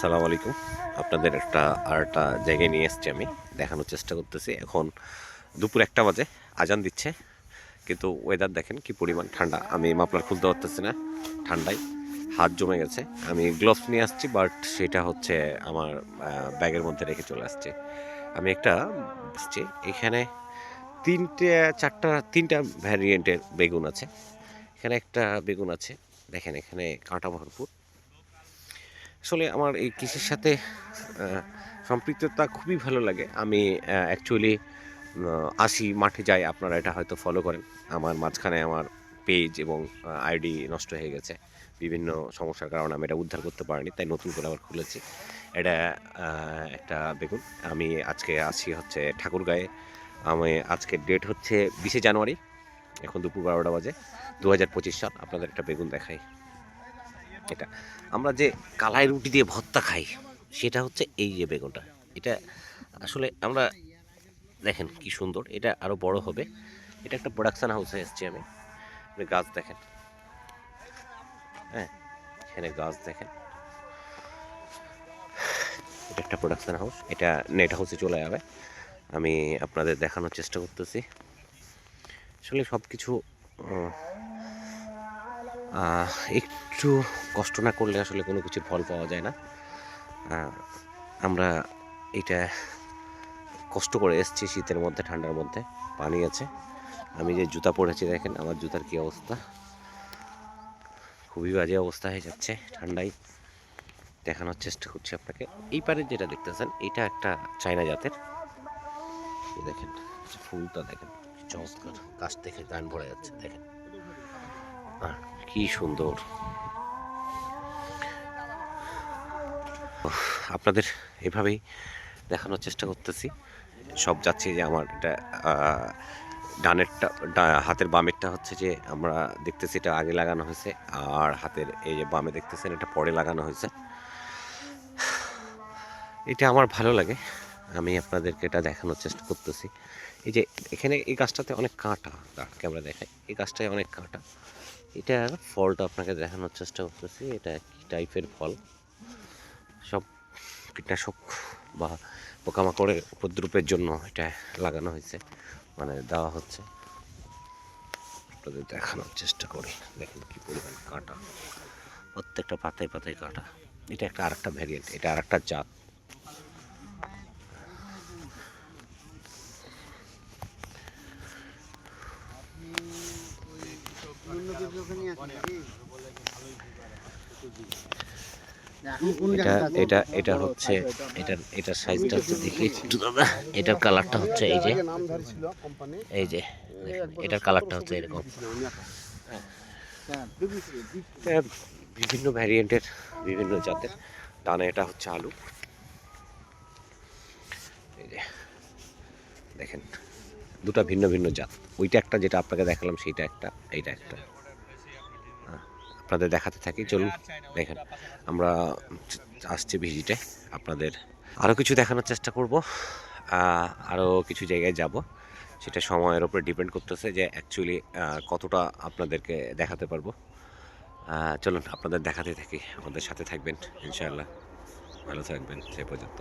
সালাম আলাইকুম। আপনাদের একটা আর একটা জায়গায় নিয়ে এসছি আমি, দেখানোর চেষ্টা করতেছি। এখন দুপুর একটা বাজে, আজান দিচ্ছে, কিন্তু ওয়েদার দেখেন কি পরিমাণ ঠান্ডা। আমি মাপলার খুলতে পারতেছি না, ঠান্ডায় হাত জমে গেছে। আমি গ্লোভস নিয়ে আসছি বাট সেটা হচ্ছে আমার ব্যাগের মধ্যে রেখে চলে আসছে। আমি একটা আসছি এখানে তিনটে, চারটা, তিনটা ভ্যারিয়েন্টের বেগুন আছে। এখানে একটা বেগুন আছে, দেখেন এখানে কাঁটা ভরপুর। আসলে আমার এই কৃষির সাথে সম্পৃক্ততা খুবই ভালো লাগে। আমি অ্যাকচুয়ালি আসি, মাঠে যাই, আপনারা এটা হয়তো ফলো করেন। আমার মাঝখানে আমার পেজ এবং আইডি নষ্ট হয়ে গেছে। বিভিন্ন সমস্যার কারণে আমি এটা উদ্ধার করতে পারিনি, তাই নতুন করে আবার খুলেছি। এটা একটা বেগুন। আমি আজকে আসি হচ্ছে ঠাকুরগাঁয়ে। আমি আজকের ডেট হচ্ছে বিশে জানুয়ারি। এখন দুপুর বারোটা বাজে। দু হাজার পঁচিশ সাল, আপনাদের একটা বেগুন দেখাই। এটা। আমরা যে কালাই রুটি দিয়ে ভর্তা খাই, সেটা হচ্ছে এই যে বেগুনটা। এটা আসলে আমরা দেখেন কি সুন্দর, এটা আরও বড় হবে। এটা একটা প্রোডাকশন হাউসে এসেছি আমি। গাছ দেখেন। হ্যাঁ এখানে গাছ দেখেন। এটা একটা প্রোডাকশন হাউস এটা নেট হাউসে চলে যাবে। আমি আপনাদের দেখানোর চেষ্টা করতেছি। আসলে সব কিছু একটু কষ্ট না করলে আসলে কোনো কিছুর ফল পাওয়া যায় না। আমরা এটা কষ্ট করে এসেছি শীতের মধ্যে ঠান্ডার মধ্যে। পানি আছে। আমি যে জুতা পরেছি দেখেন আমার জুতার কি অবস্থা। খুবই বাজে অবস্থা হয়ে যাচ্ছে ঠান্ডায়। দেখানোর চেষ্টা করছি আপনাকে। এই পারে যেটা দেখতেছেন এটা একটা চায়না জাতের। দেখেন ফুলটা দেখেন চমৎকার। গাছ দেখে গান ভরে যাচ্ছে দেখেন। আহ, কি সুন্দর। আপনাদের এভাবেই দেখানোর চেষ্টা করতেছি। সব যাচ্ছে যে আমার এটা ডানেরটা হাতের বামেরটা হচ্ছে যে আমরা দেখতেছি এটা আগে লাগানো হয়েছে, আর হাতের এই যে বামে দেখতেছেন এটা পরে লাগানো হয়েছে। এটা আমার ভালো লাগে, আমি আপনাদেরকে এটা দেখানোর চেষ্টা করতেছি। এই যে এখানে এই গাছটাতে অনেক কাঁটা ক্যামেরা দেখায় এই গাছটায় অনেক কাঁটা। এটার ফলটা আপনাকে দেখানোর চেষ্টা করতেছি, এটা কি টাইপের ফল? সব কীটনাশক বা পোকামাকড়ের উপদ্রুপের জন্য এটা লাগানো হয়েছে মানে দেওয়া হচ্ছে। দেখানোর চেষ্টা করি, দেখেন কি পরিমাণ কাঁটা। প্রত্যেকটা পাতায় পাতায় কাঁটা। এটা একটা আরেকটা ভ্যারিয়েন্ট এটা আরেকটা জাত। এটা এটা এটা হচ্ছে এটার এটার সাইজটা হচ্ছে দেখি একটু দাদা। এটার কালারটা হচ্ছে এই যে। এই যে এটার কালারটা হচ্ছে এরকম। বিভিন্ন ভ্যারিয়েন্টের বিভিন্ন জাতের। ডানে এটা হচ্ছে আলু। এই যে দেখেন দুটো ভিন্ন ভিন্ন জাত। ওইটা একটা যেটা আপনাকে দেখালাম সেইটা একটা এইটা একটা। হ্যাঁ, আপনাদের দেখাতে থাকি। চলুন দেখেন আমরা আসছি ভিজিটে। আপনাদের আরও কিছু দেখানোর চেষ্টা করব। আরও কিছু জায়গায় যাব। সেটা সময়ের উপরে ডিপেন্ড করতেছে যে অ্যাকচুয়ালি কতটা আপনাদেরকে দেখাতে পারব। চলুন আপনাদের দেখাতে থাকি। আমাদের সাথে থাকবেন ইনশাআল্লাহ। ভালো থাকবেন সে পর্যন্ত।